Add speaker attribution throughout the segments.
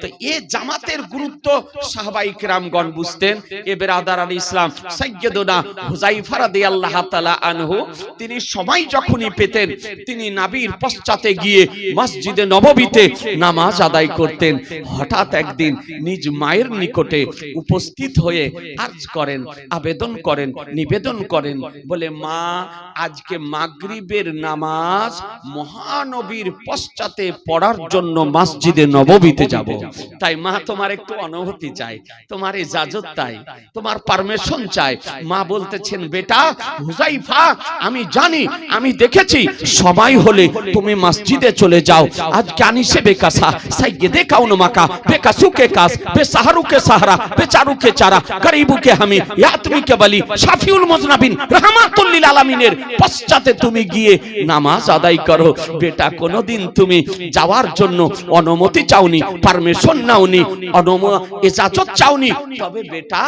Speaker 1: তো এ জামাতের গুরুত্ব সাহাবাই কিরামগণ বুঝতেন। এ বেরাদার আলী ইসলাম সাইয়্যিদুনা হুজাইফা রাদিয়াল্লাহু তাআলা আনহু তিনি সময় যখনই পেতেন তিনি নাবির পশ্চাতে গিয়ে মসজিদে নববীতে নামাজ আদায় করতেন। হঠাৎ একদিন নিজ মায়ের নিকটে উপস্থিত হয়ে আর্জ করেন আবেদন করেন নিবেদন করেন বলে মা আজকে মাগরিবের নামাজ মহানবীর পশ্চাতে পড়ার জন্য মসজিদে নববীতে যাব। তাই মা তোমার একটু অনুভূতি চাই তোমার ইজাজত চাই তোমার পারমিশন চাই। মা বলতেছেন বেটা হুজাইফা আমি জানি আমি দেখেছি সময় হলে তুমি মসজিদে চলে যাও। আজ জ্ঞানী সে বেকাসা সাইয়্যিদে কাউন মাকা বেকাসু কে কাস বেসাহারু কে সাহারা বেচারু কে চারা গরিবু কে হামি ইয়াতমি কে বলি শাফিউল মুজনাবিন রহমাতুল লিল আলামিনের পশ্চাতে তুমি গিয়ে নামাজ আদায় করো। বেটা কোনোদিন তুমি যাওয়ার জন্য অনুমতি চাওনি পারমিশন নাওনি। অনুম ইজাজত চাওনি। তবে বেটা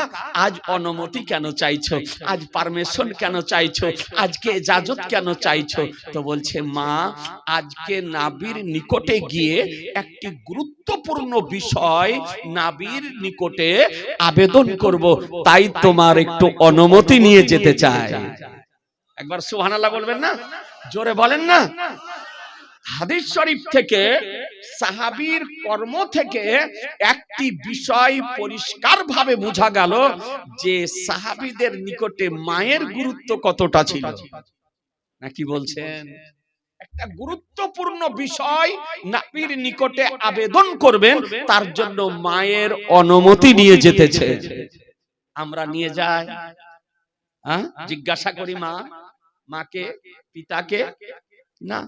Speaker 1: আজ অনুমতি কেন চাইছো? আজ পারমিশন কেন চাইছো? আজকে ইজাজত কেন চাইছো? তো বলছে মা আজকে নাবির নিকটে গিয়ে একটি গুরুত্বপূর্ণ বিষয় নাবির নিকটে আবেদন করব। তাই তোমার একটু অনুমতি নিয়ে যেতে চাই। একবার সুবহানাল্লাহ বলবেন না? জোরে বলেন না? হাদিস শরীফ থেকে সাহাবীর কর্ম থেকে একটি বিষয় পরিষ্কারভাবে বোঝা গেল যে সাহাবীদের নিকটে মায়ের গুরুত্ব কতটা ছিল। নাকি বলছেন? একটা গুরুত্বপূর্ণ বিষয় নাপির নিকটে আবেদন করবেন, তার জন্য মায়ের অনুমতি নিয়ে যেতেছে। আমরা নিয়ে যাই? জিজ্ঞাসা করি মা, মাকে, পিতাকে? না।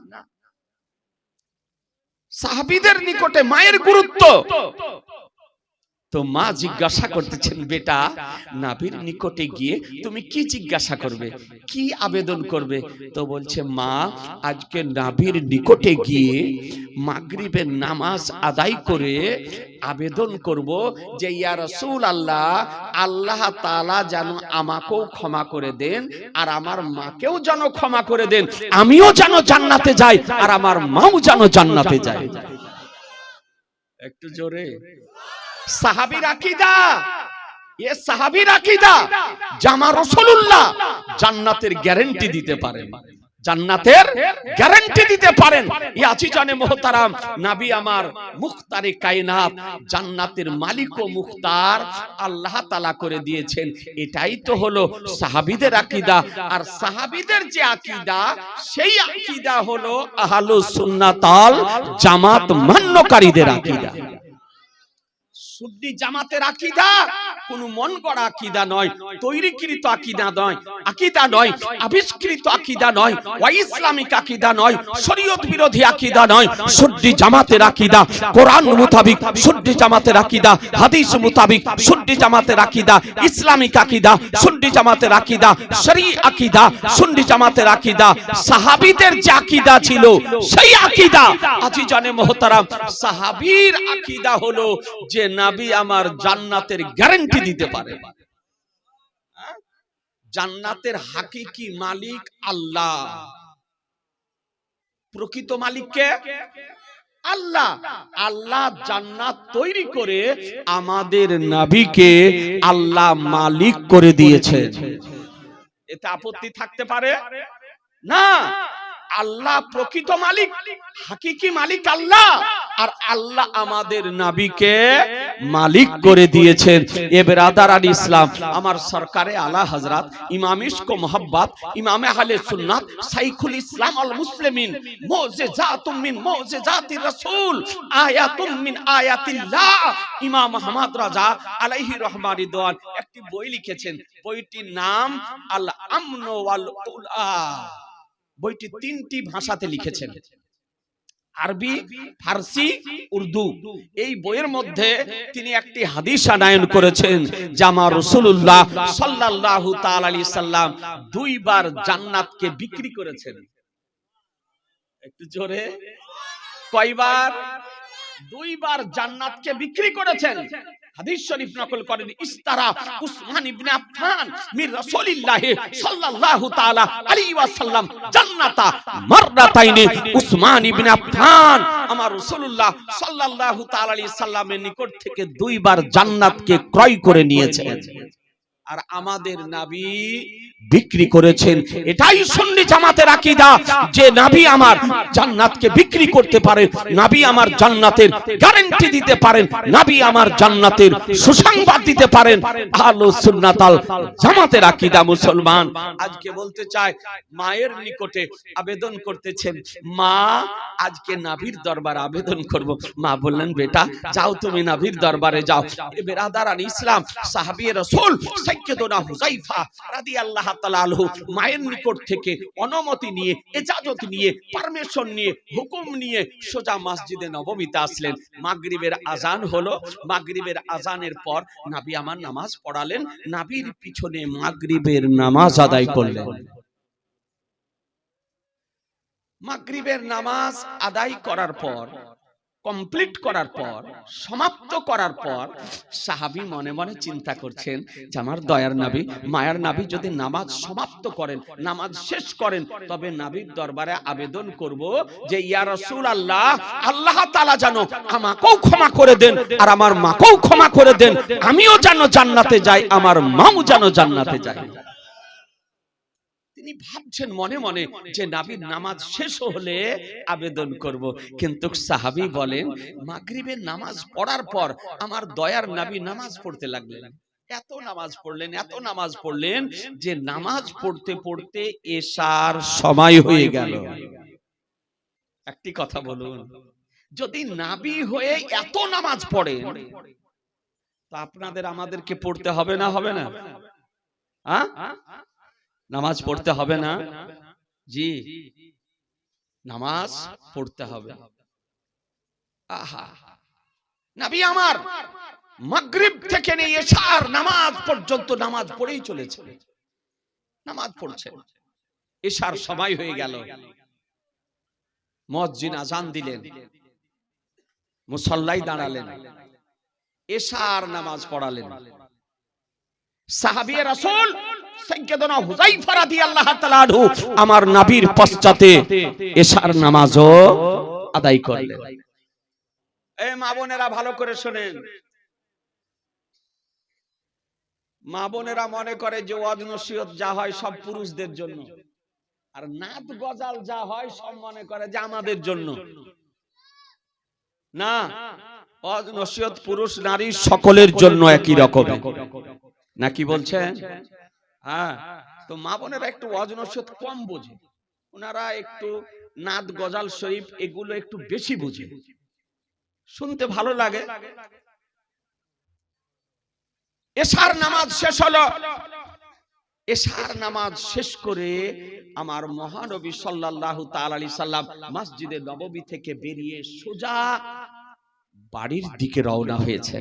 Speaker 1: সাহাবিদের নিকটে মায়ের গুরুত্ব। তো মা জিজ্ঞাসা করতেছেন, বেটা, নাভির নিকটে গিয়ে তুমি কি জিজ্ঞাসা করবে? কি আবেদন করবে? তো বলছে, মা, আজকে নাভির নিকটে গিয়ে মাগরিবের নামাজ আদায় করে আবেদন করব যে, ইয়া রাসূল আল্লাহ আল্লাহ তাআলা যেন আমাকেও ক্ষমা করে দেন আর আমার মাকেও যেন ক্ষমা করে দেন। আমিও যেন জান্নাতে যাই আর আমার মাও যেন জান্নাতে যায়। একটু জোরে। সাহাবীর আকীদা এ সাহাবীর আকীদা জামা রাসূলুল্লাহ জান্নাতের গ্যারান্টি দিতে পারেন। জান্নাতের গ্যারান্টি দিতে পারেন। ই আছি জানে মোহতারাম, নাবি আমার মুখতারে কায়নাত, জান্নাতের মালিক ও মুখতার, আল্লাহ তাআলা করে দিয়েছেন। এটাই তো হলো সাহাবীদের আকীদা। আর সাহাবীদের যে আকীদা, সেই আকীদা হলো আহলুস সুন্নাতাল জামাত মান্যকারীদের আকীদা। সুন্নি জামাতের আকীদা। কোন মন গড়া আকীদা নয়, তৈরিকৃত আকীদা নয় আকীদা নয়, আবিষ্কৃত আকীদা নয় ওয়া ইসলামিক আকীদা নয়, শরীয়ত বিরোধী আকীদা নয় সুন্নি জামাতের আকীদা, কোরআন মোতাবেক সুন্নি জামাতের আকীদা, হাদিস মোতাবেক সুন্নি জামাতের আকীদা, ইসলামিক আকীদা সুন্নি জামাতের আকীদা, শরী আকীদা সুন্নি জামাতের আকীদা, সাহাবীদের যে আকিদা ছিল, সেই আকিদা। আজি জানে মোহতারাম, সাহাবীর আকীদা হলো যে নাবি আমার জান্নাতের গ্যারান্টি দিতে পারে? জান্নাতের হাকিকি মালিক আল্লাহ। প্রকৃত মালিককে আল্লাহ। আল্লাহ জান্নাত তৈরি করে আমাদের নাবিকে আল্লাহ মালিক করে দিয়েছে। এতে আপত্তি থাকতে পারে? না। আল্লাহ প্রকৃত মালিক, হাকিকি মালিক আল্লাহ। আর আল্লাহ আমাদের নাবিকে মালিক করে দিয়েছেন। এ বেরাদার আলী ইসলাম আমার সরকারে আলা হজরত ইমাম ইশক মোহাব্বত ইমাম আহলে সুন্নাত সাইখুল ইসলাম আল মুসলিমিন মুজিজাতুম মিন মুজিজাতির রাসূল আয়াতুম মিন আয়াতিল্লাহ। ইমাম আহমদ রাজা আলাইহি রহমান রিদওয়ান একটি বই লিখেছেন। বইটির নাম আল আমন ওয়াল উলা বইটি তিনটি ভাষাতে লিখেছেন। আরবি ফার্সি উর্দু। এই বইয়ের মধ্যে তিনি একটি হাদিস আনায়ন করেছেন জামা রসুল্লাহ সাল্লাল্লাহু তাআলা আলাইহি সাল্লাম দুইবার জান্নাতকে বিক্রি করেছেন। একটু জোরে। কয়বার? দুইবার জান্নাতকে বিক্রি করেছেন। হাদিস শরীফ নকল করেন ইস্তারা উসমান ইবনে আফফান মির রাসূলিল্লাহ সাল্লাল্লাহু তাআলা আলাইহি ওয়াসাল্লাম জান্নাতা মাররাতাইনি উসমান ইবনে আফফান আমার রাসূলুল্লাহ সাল্লাল্লাহু তাআলা আলাইহি সাল্লামের নিকট থেকে দুইবার জান্নাতকে ক্রয় করে নিয়েছেন। আর আমাদের নাবি বিক্রি করেছেন। এটাই সুন্নি জামাতের আকীদা। যে নাবি আমার জান্নাতকে বিক্রি করতে পারে নাবি আমার জান্নাতের গ্যারান্টি দিতে পারেন নাবি আমার জান্নাতের সুসংবাদ দিতে পারেন। আলো সুন্নাতাল জামাতের আকীদা মুসলমান। আজকে বলতে চায় মায়ের নিকটে আবেদন করতেছেন মা আজকে নাভির দরবার আবেদন করব। মা বললেন বেটা যাও তুমি নাভির দরবারে যাও। বেরাদার আল ইসলাম সাহাবী রাসূল সাইয়্যিদুনা হুযাইফা রাদিয়াল্লাহু তাআলা আনহু মায়ের নিকট থেকে অনুমতি নিয়ে, ইজাজত নিয়ে, পারমিশন নিয়ে, হুকুম নিয়ে সোজা মসজিদে নববীতে আসলেন। মাগরিবের আজান হলো, মাগরিবের আজানের পর নবী আমার নামাজ পড়ালেন, নাবির পিছনে মাগরিবের নামাজ আদায় করলেন। মাগরিবের নামাজ আদায় করার পর কমপ্লিট করার পর, সমাপ্ত করার পর, সাহাবী মনে মনে চিন্তা করছেন যে আমার দয়ার নাবি, মায়ার নাবি যদি নামাজ সমাপ্ত করেন, নামাজ শেষ করেন, তবে নাবির দরবারে আবেদন করব যে, ইয়া রাসূল আল্লাহ আল্লাহ তাআলা জানো আমাকেও ক্ষমা করে দেন আর আমার মাকেও ক্ষমা করে দেন। আমিও যেন জান্নাতে যাই, আমার মাও যেন জান্নাতে যায়। তিনি ভাবছেন মনে মনে যে নাবির নামাজ শেষ হলে আবেদন করব। কিন্তু সাহাবী বলেন, মাগরিবের নামাজ পড়ার পর আমার দয়ার নাবি নামাজ পড়তে লাগলেন। এত নামাজ পড়লেন, এত নামাজ পড়লেন যে নামাজ পড়তে পড়তে এশার সময় হয়ে গেল। একটি কথা বলুন, যদি নাবি হয়ে এত নামাজ পড়ে তো আপনাদের আমাদেরকে পড়তে হবে না হবে না? নামাজ পড়তে হবে না? জি। নামাজ পড়তে হবে। আহা। নবী আমার মাগরিব থেকে নিয়ে এশার নামাজ পর্যন্ত নামাজ পড়েই চলেছে। নামাজ পড়ছে। এশার সময় হয়ে গেল। মসজিদ আজান দিলেন। মুসল্লাই দাঁড়ালেন। এশার নামাজ পড়ালেন। সাহাবিয়ে রাসূল সাইয়্যিদনা হুযাইফা রাদিয়াল্লাহু তাআলা আনহু আমার নবীর পশ্চাতে এশার নামাজও আদায় করলেন। এই মা বোনেরা ভালো করে শুনেন। মা বোনেরা মনে করে যে ওয়াজ নসিহত যা হয় সব পুরুষদের জন্য। আর নাত গজাল যা হয় সব মনে করে যে আমাদের জন্য। না ওয়াজ নসিহত পুরুষ নারী সকলের জন্য একই রকম নাকি বলছেন? হ্যাঁ তো মা বোনেরা একটু ওয়াজ নসিহত কম বোঝে। ওনারা একটু নাদ গজাল শরীফ এগুলো একটু বেশি বুঝে। শুনতে ভালো লাগে। এশার নামাজ শেষ হলো। এশার নামাজ শেষ করে আমার মহানবী সাল্লাল্লাহু তাআলা আলাইহি সাল্লাম মসজিদে নববী থেকে বেরিয়ে সোজা বাড়ির দিকে রওনা হয়েছে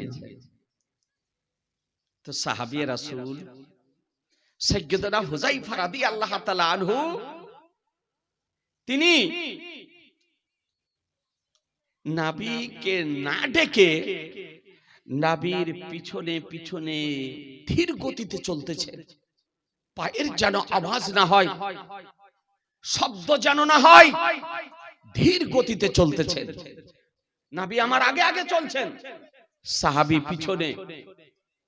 Speaker 1: তো সাহাবী রাসূল তিনি নাবিকে না ডেকে নাবির পিছনে পিছনে ধীর গতিতে চলতেছে। পায়ের যেন আওয়াজ না হয়, শব্দ যেন না হয়, ধীর গতিতে চলতেছে। নাবি আমার আগে আগে চলছেন। সাহাবি পিছনে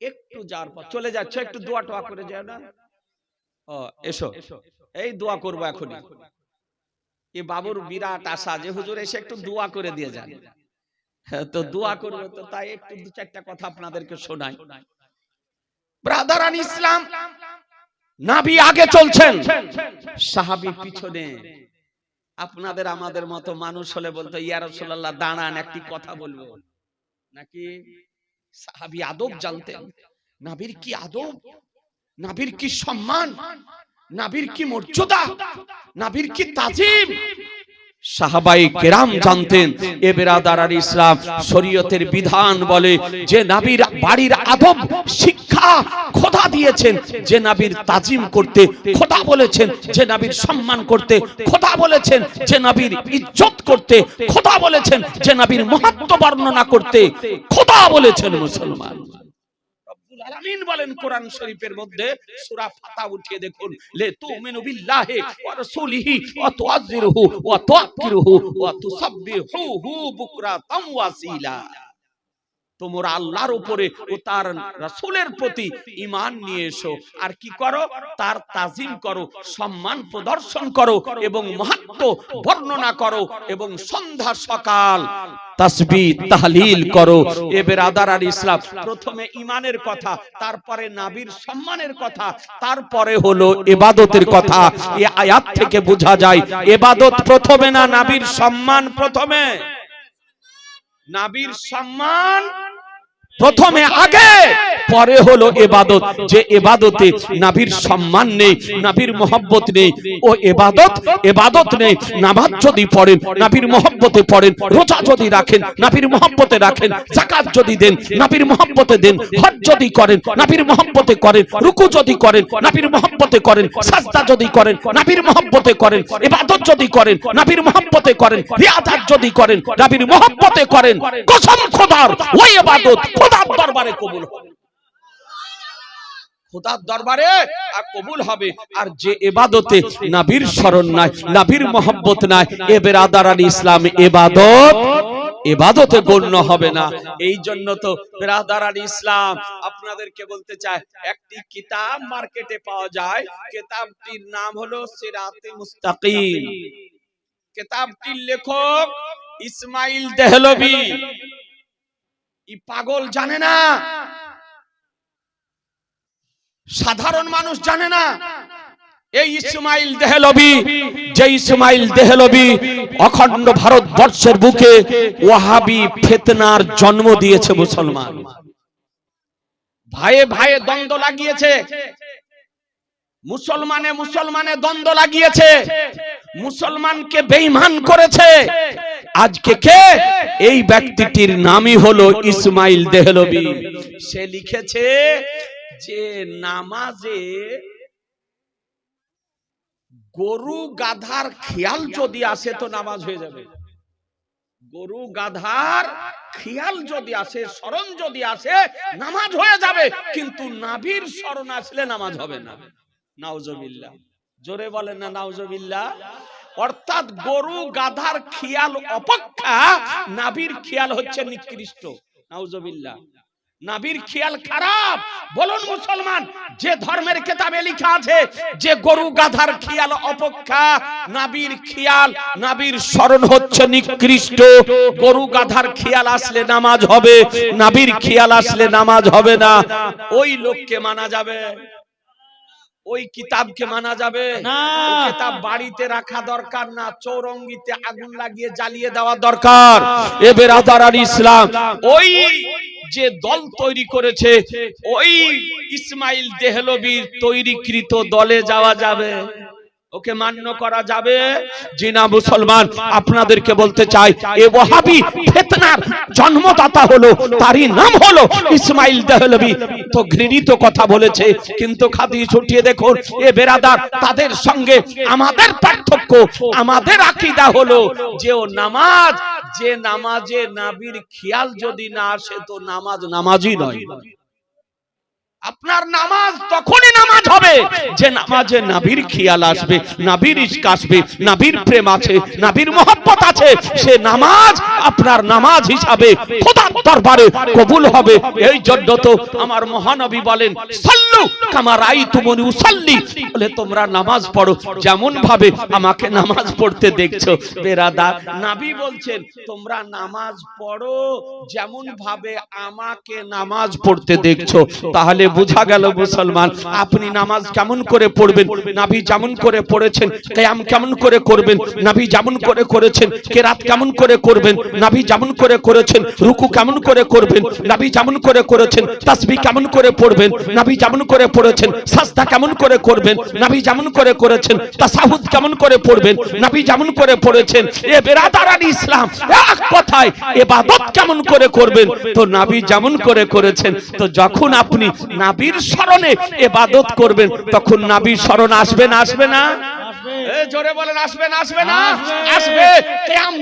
Speaker 1: একটু যাওয়ার পর চলে যাচ্ছে একটু দোয়া টোয়া করে যায় না? ও এসো। এই দোয়া করব এখনই। এ বাবুর বিরাট আশা যে হুজুর এসে একটু দোয়া করে দিয়ে যান। হ্যাঁ, তো দোয়া করবে তো তাই একটু দু চারটা কথা আপনাদেরকে শোনাই। ব্রাদার আন ইসলাম নাবি আগে চলছেন। সাহাবি পিছনে। আপনাদের আমাদের মতো মানুষ হলে বলতো ইয়া রাসূলুল্লাহ দাঁড়ান একটি কথা বলব। নাকি? সাহাবি আদব জানতেন। নাবির কি আদব? নাবির কি সম্মান? নাবির কি মর্যাদা? নাবির কি তাজিম? সাহাবাই কেরাম জানতেন এ বেরাদার আর ইসলাম শরীয়তের বিধান বলে যে নাবির বাড়ির আদব শিক্ষা খোদা দিয়েছেন যে নাবির তাজিম করতে খোদা বলেছেন যে নাবির সম্মান করতে খোদা বলেছেন যে নাবির ইজ্জত করতে খোদা বলেছেন যে নাবির মহাত্ম বর্ণনা করতে খোদা বলেছেন মুসলমান। আলামিন বলেন কোরআন শরীফের মধ্যে সূরা ফাতা উঠিয়ে দেখুন। লে তুমিনু বিল্লাহি ওয়া রাসূলিহি ওয়া তুআযিরুহু ওয়া তুআক্কিরুহু ওয়া তুসাব্বিহুহু বুকরাতাম ওয়াসিলা। তোমরা আল্লাহর উপরে ও তার রাসূলের প্রতি ঈমান নিয়ে এসো। আর কি করো? তার তাজিম করো, সম্মান প্রদর্শন করো এবং মাহাত্ম্য বর্ণনা করো এবং সন্ধ্যা সকাল তাসবিহ তাহলিল করো। এ বেরাদার আর ইসলাম, প্রথমে ইমানের কথা, তারপরে নাবির সম্মানের কথা, তারপরে হলো ইবাদতের কথা। এ আয়াত থেকে বোঝা যায় ইবাদত প্রথমে না নাবির সম্মান প্রথমে? নাবির সম্মান প্রথমে আগে, পরে হলো এবাদত। যে এবাদতে নাবির সম্মান নেই নাবির মোহব্বত নেই, ও এবাদত এবাদত নেই। নামাজ যদি পড়েন নাবির মোহব্বতে পড়েন, রোজা যদি রাখেন নাবির মোহব্বতে রাখেন জাকাত যদি দেন নাবির মোহব্বতে দেন, হজ যদি করেন নাবির মোহব্বতে করেন, রুকু যদি করেন নাবির মোহব্বতে করেন, সাজদা যদি করেন নাবির মোহব্বতে করেন ইবাদত যদি করেন নাবির মোহব্বতে করেন, রিয়াদাত যদি করেন নাবির মোহব্বতে করেন, কসম খোদার, ওই ইবাদত খোদার দরবারে কবুল হবে। খোদার দরবারে আর কবুল হবে। আর যে এবাদতে নাবির স্মরণ নাই, নাবির মোহব্বত নাই, এ আলী ইসলাম এবাদত, এবাদতে গণ্য হবে না। এই জন্য তো বেরাদার আলী ইসলাম আপনাদেরকে বলতে চায় একটি কিতাব মার্কেটে পাওয়া যায়। কিতাবটির নাম হলো সিরাতে মুস্তাকিম। কিতাবটির লেখক ইসমাইল দেহলভি। ই পাগল জানে না। সাধারণ মানুষ জানে না। এই ইসমাইল দেহলবি যে ইসমাইল দেহলবি অখণ্ড ভারতবর্ষের বুকে ওয়াহাবি ফেতনার জন্ম দিয়েছে মুসলমান। ভাইয়ে ভাইয়ে দ্বন্দ্ব লাগিয়েছে। মুসলমানে মুসলমানে দ্বন্দ্ব লাগিয়েছে। মুসলমানকে বেঈমান করেছে। আজকে কে? এই ব্যক্তিটির নামই হলো ইসমাইল দেহলবি। সে লিখেছে যে নামাজে গরু গাধার খেয়াল যদি আসে তো নামাজ হয়ে যাবে। গরু গাধার খেয়াল যদি আসে, স্মরণ যদি আসে, নামাজ হয়ে যাবে। কিন্তু নাভির স্মরণ আসলে নামাজ হবে না। নাউজবিল্লাহ। জোরে বলেন না নাউজবিল্লাহ। অর্থাৎ গরু গাধার খেয়াল অপেক্ষা নাভির খেয়াল হচ্ছে নিকৃষ্ট। নাউজবিল্লাহ। নাবির খেয়াল খারাপ। বলুন মুসলমান যে ধর্মের কেতাবে লেখা আছে যে গরু গাধার খেয়াল অপেক্ষা নাবির খেয়াল নাবির স্মরণ হচ্ছে নিকৃষ্ট। গরু গাধার খেয়াল আসলে নামাজ হবে নাবির খেয়াল আসলে নামাজ হবে না। ওই লোককে মানা যাবে। ওই কিতাবকে মানা যাবে।
Speaker 2: না।
Speaker 1: কিতাব বাড়িতে রাখা দরকার না চৌরঙ্গিতে আগুন লাগিয়ে জ্বালিয়ে দেওয়া দরকার। এ বেরাদার আর ইসলাম ওই যে দল তৈরি করেছে ওই ইসমাইল দেহলবির তৈরিকৃত দলে যাওয়া যাবে। ওকে মান্য করা যাবে? জি না মুসলমান আপনাদেরকে বলতে চাই এ ওয়াহাবি ফিতনার জন্মদাতা হলো তারই নাম হলো ইসমাইল দেহলবি। তো ঘৃণিত কথা বলেছে কিন্তু খাদি ছুটিয়ে দেখুন এ বেরাদার তাদের সঙ্গে আমাদের পার্থক্য আমাদের আকীদা হলো যে ও নামাজ যে নামাজে নাবির খেয়াল যদি না আসে তো নামাজ নামাজই নয়। আপনার নামাজ তখনই নামাজ হবে। যে নামাজে নাবির খেয়াল আসবে নাবির ইশক আসবে নাবির প্রেম আছে নাবির মোহব্বত আছে সে নামাজ আপনার নামাজ হিসাবে খোদার দরবারে কবুল হবে। এই জন্য তো আমার মহানবী বলেন সাল্লু কামার আই তুমনি উসাল্লি। বলে তোমরা নামাজ পড়ো যেমন ভাবে আমাকে নামাজ পড়তে দেখছ বেরাদার। নাবি বলছেন তোমরা নামাজ পড়ো যেমন ভাবে আমাকে নামাজ পড়তে দেখছ তাহলে বোঝা গেল মুসলমান, আপনি নামাজ কেমন করে পড়বেন? নাভি যেমন করে পড়েছেন, কেয়াম কেমন করে করবেন? নাভি যেমন করে করেছেন, কেরাত কেমন করে করবেন? নাভি যেমন করে করেছেন, রুকু কেমন করে করবেন? নাভি যেমন করে করেছেন, তাসবি কেমন করে পড়বেন? নাভি যেমন করে পড়েছেন, সাজদা কেমন করে করবেন? নাভি যেমন করে করেছেন, তাসাহুদ কেমন করে পড়বেন? নাভি যেমন করে পড়েছেন, এ বেরাদারান ইসলাম, এক কথায় এবাদত কেমন করে করবেন? তো নাভি যেমন করে করেছেন, তো যখন আপনি নাবির স্মরণে এবাদত করবেন তখন নাবির স্মরণ আসবে না আসবে না? জোরে বলেন আসবে আসবে না?
Speaker 2: আসবে।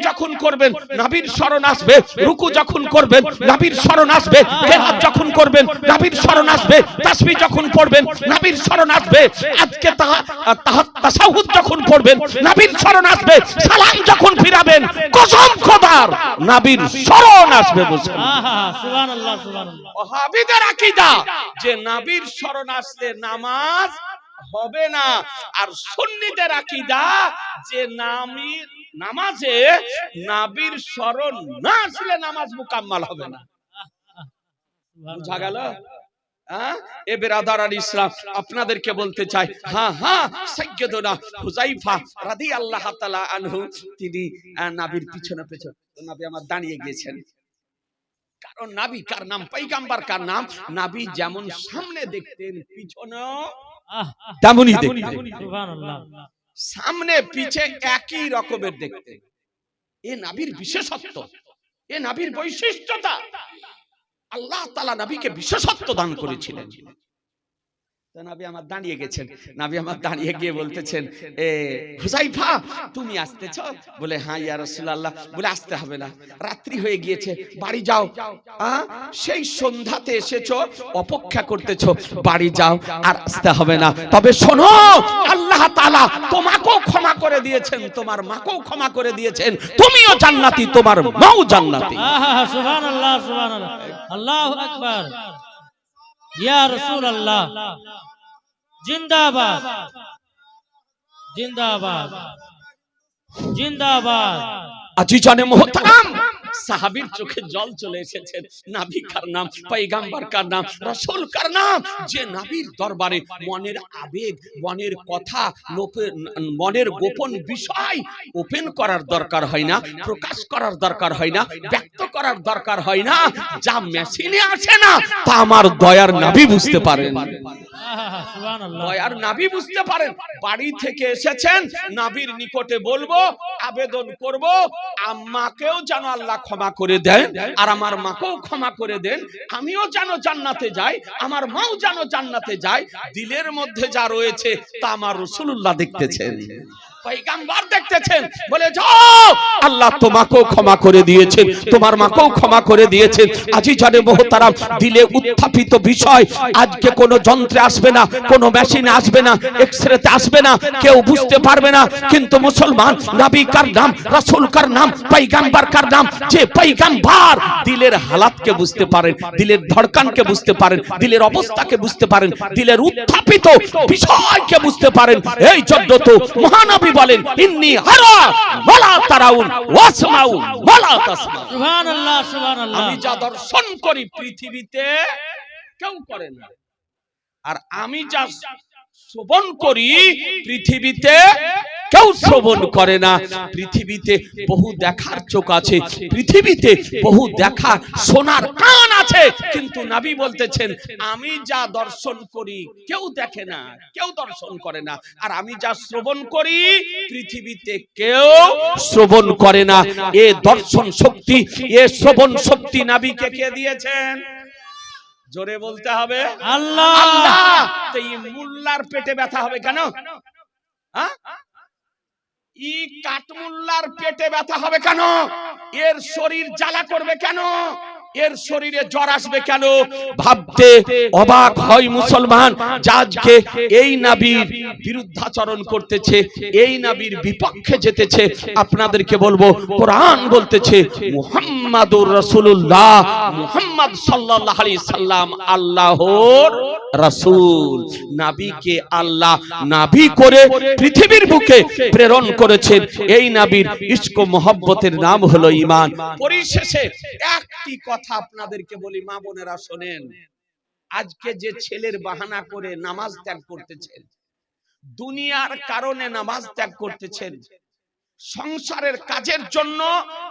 Speaker 1: যখন করবেন নাবির স্মরণ আসবে রুকু যখন করবেন নাবির স্মরণ আসবে কেরাত যখন করবেন নাবির স্মরণ আসবে তাসবিহ যখন পড়বেন নাবির স্মরণ আসবে আজকে তাহা তাহা- তাসাহুদ যখন পড়বেন নাবির স্মরণ আসবে সালাম যখন ফিরাবেন কসম খোদার নাবির স্মরণ আসবে বুঝছেন।
Speaker 2: আহা সুবহানাল্লাহ সুবহানাল্লাহ।
Speaker 1: ওহাবিদের আকীদা। যে নাবির স্মরণ আসলে নামাজ হবে না। আর সুন্নিদের আকীদা যে নামির নামাজে নাবির স্মরণ না আসলে নামাজ মুকাম্মাল হবে না। বুঝা গেল? হ্যাঁ? আপনাদেরকে বলতে চাই হ্যাঁ হ্যাঁ আনহু, তিনি নাবির পিছনে পেছনে নবী আমার দাঁড়িয়ে গিয়েছেন। কারণ নাবি কার নাম পাইগাম্বার কার নাম নাবি যেমন সামনে দেখতেন পিছনেও
Speaker 2: আহ
Speaker 1: তেমনই দেখতেন।
Speaker 2: সুবহানাল্লাহ।
Speaker 1: সামনে পিছে একই রকমের দেখতেন। এ নাবির বিশেষত্ব এ নাবির বৈশিষ্ট্যতা। আল্লাহ তালা নাবিকে বিশেষত্ব দান করেছিলেন। তো নাবি আমার দাঁড়িয়ে গেছেন। নাবি আমার দাঁড়িয়ে গিয়ে বলতেছেন এ হুসাইফা তুমি আসতেছ? বলে হ্যাঁ ইয়া রাসূলুল্লাহ। বলে আসতে হবে না। রাত্রি হয়ে গিয়েছে। বাড়ি যাও। সেই সন্ধ্যাতে এসেছ অপেক্ষা করতেছো। বাড়ি যাও আর আসতে হবে না। তবে শোনো আল্লাহ তাআলা তোমাকেও ক্ষমা করে দিয়েছেন। তোমার মাকেও ক্ষমা করে দিয়েছেন। তুমিও জান্নাতি তোমার মাও জান্নাতি।
Speaker 2: আহা সুবহানাল্লাহ সুবহানাল্লাহ। আল্লাহু আকবার। ইয়া রাসূলুল্লাহ। জিন্দাবাদ। জিন্দাবাদ। জিন্দাবাদ।
Speaker 1: আজিজানে মোহতারাম। সাহাবীর চোখে জল চলে এসেছেন নাবি কার নাম? পয়গাম্বার কার নাম? রাসূল কার নাম? যে নাবির দরবারে মনের আবেগ মনের কথা লোপে- মনের গোপন বিষয় ওপেন করার দরকার হয় না প্রকাশ করার দরকার হয় না ব্যক্ত করার দরকার হয় না। যা মেশিনে আসে না তা আমার দয়ার নাবি বুঝতে পারেন। দয়ার নাবি বুঝতে পারেন। বাড়ি থেকে এসেছেন নাবির নিকটে বলব আবেদন করব আম্মাকেও যেন আল্লাহ ক্ষমা করে দেন আর আমার মাকেও ক্ষমা করে দেন। আমিও যেন জান্নাতে যাই আমার মাও যেন জান্নাতে যায়। দিলের মধ্যে যা রয়েছে তা আমার রসুল্লাহ দেখতেছেন। পয়গাম্বার দেখতেছেন। বলে যাও আল্লাহ তোমাকেও ক্ষমা করে দিয়েছেন। তোমার মাকেও ক্ষমা করে দিয়েছেন। আজি জানে মোহতারাম দিলে উত্থাপিত বিষয়। আজকে কোনো যন্ত্রে আসবে না কোনো মেশিনে আসবে না এক্সরেতে আসবে না কেউ বুঝতে পারবে না। কিন্তু মুসলমান নবী কার নাম রাসূল কার নাম পয়গাম্বার কার নাম যে পয়গাম্বার দিলের হালাতকে বুঝতে পারেন দিলের ধড়কানকে বুঝতে পারেন দিলের অবস্থাকে বুঝতে পারেন দিলের উত্থাপিত বিষয়কে বুঝতে পারেন। এই জন্য তো মহানবী বলেন ইন্নি হারা ওয়ালা তারাউন ওয়াসমাউন ওয়ালা তাসমাউন।
Speaker 2: সুবহানাল্লাহ সুবহানাল্লাহ।
Speaker 1: আমি যা দর্শন করি পৃথিবীতে কেউ করে না। আর আমি যা শ্রবণ করি পৃথিবীতে কেউ শ্রবণ করে না। পৃথিবীতে বহু দেখার চোখ আছে। পৃথিবীতে বহু দেখা শোনার কান আছে। কিন্তু নাবি বলতেছেন আমি যা দর্শন করি কেউ দেখে না কেউ দর্শন করে না। আর আমি যা শ্রবণ করি পৃথিবীতে কেউ শ্রবণ করে না। এ দর্শন শক্তি এ শ্রবণ শক্তি নাবিকে কে দিয়েছেন? জোরে বলতে হবে।
Speaker 2: আল্লাহ!
Speaker 1: আল্লাহ! তো এই মুল্লার পেটে ব্যথা হবে কেন? হ্যাঁ? ই কাঠমুল্লার পেটে ব্যথা হবে কেন? এর শরীর জ্বালা করবে কেন? এর শরীরে জ্বর আসবে কেন? ভাবতে অবাক হয় মুসলমান যা আজকে এই নাবির বিরুদ্ধাচরণ করতেছে এই নাবির বিপক্ষে যেতেছে আপনাদেরকে বলব কোরআন বলতেছে মুহাম্মাদুর রাসূলুল্লাহ মুহাম্মদ সাল্লাল্লাহু আলাইহি সাল্লাম আল্লাহর রাসূল নাবিকে আল্লাহ নাবি করে পৃথিবীর বুকে প্রেরণ করেছেন এই নাবির ইশক মোহব্বতের নাম হলো ঈমান। পরিশেষে একটি কথা আপনাদেরকে বলি, মা বোনেরা শোনেন, আজকে যে ছেলের বাহানা করে নামাজ ত্যাগ করতেছেন, দুনিয়ার কারণে নামাজ ত্যাগ করতেছেন, সংসারের কাজের জন্য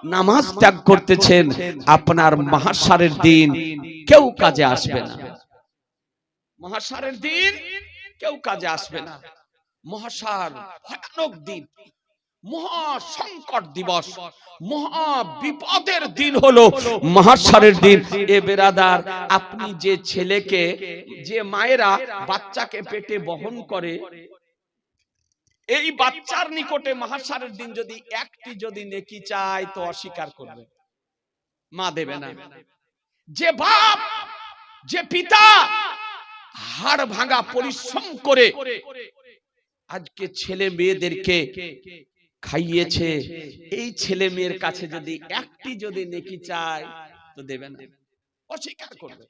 Speaker 1: নামাজ ত্যাগ করতেছেন, আপনার মহাসারের দিন কেউ কাজে আসবে না। মহাসারের দিন কেউ কাজে আসবে না। মহাসার ভয়ানক দিন। মহা সংকট দিবস। মহা বিপদের দিন হলো মহাসারের দিন। এ বেরাদার আপনি যে ছেলেকে যে মায়েরা বাচ্চাকে পেটে বহন করে এই বাচ্চার নিকটে মহাসারের দিন যদি একটি যদি নেকি চায় তো অস্বীকার করবে। মা দেবে না। যে বাপ যে পিতা হাড় ভাঙা পরিশ্রম করে আজকে ছেলে মেয়েদেরকে খাইয়েছে। এই ছেলে মেয়ের কাছে যদি একটি যদি নেকি চায় তো দেবে না। অস্বীকার করবে।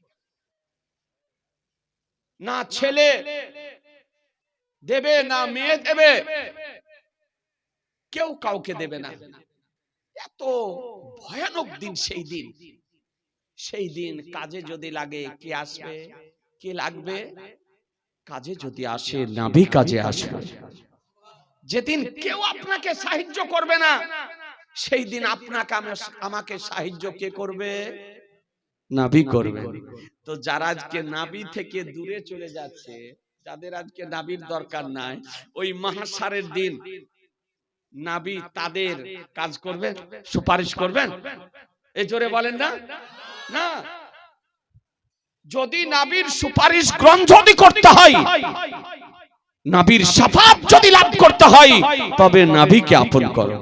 Speaker 1: না ছেলে দেবে না মেয়ে দেবে। কেউ কাউকে দেবে না। এত ভয়ানক দিন সেই দিন। সেই দিন কাজে যদি লাগে কে আসবে? কে লাগবে? কাজে যদি আসে নাভি কাজে আসবে। যেদিন কেউ আপনাকে সাহায্য করবে না সেই দিন আপনাকে আমাকে সাহায্য কে করবে? নাবি করবে। তো যারা আজকে নাভি থেকে দূরে চলে যাচ্ছে যাদের আজকে নাবির দরকার নাই ওই মহাসারের দিন নাবি তাদের কাজ করবেন সুপারিশ করবেন? এই জোরে বলেন না? না? যদি নাবির সুপারিশ যদি করতে হয় নাবির সাফাত যদি লাভ করতে হয় তবে নাভিকে আপন করো।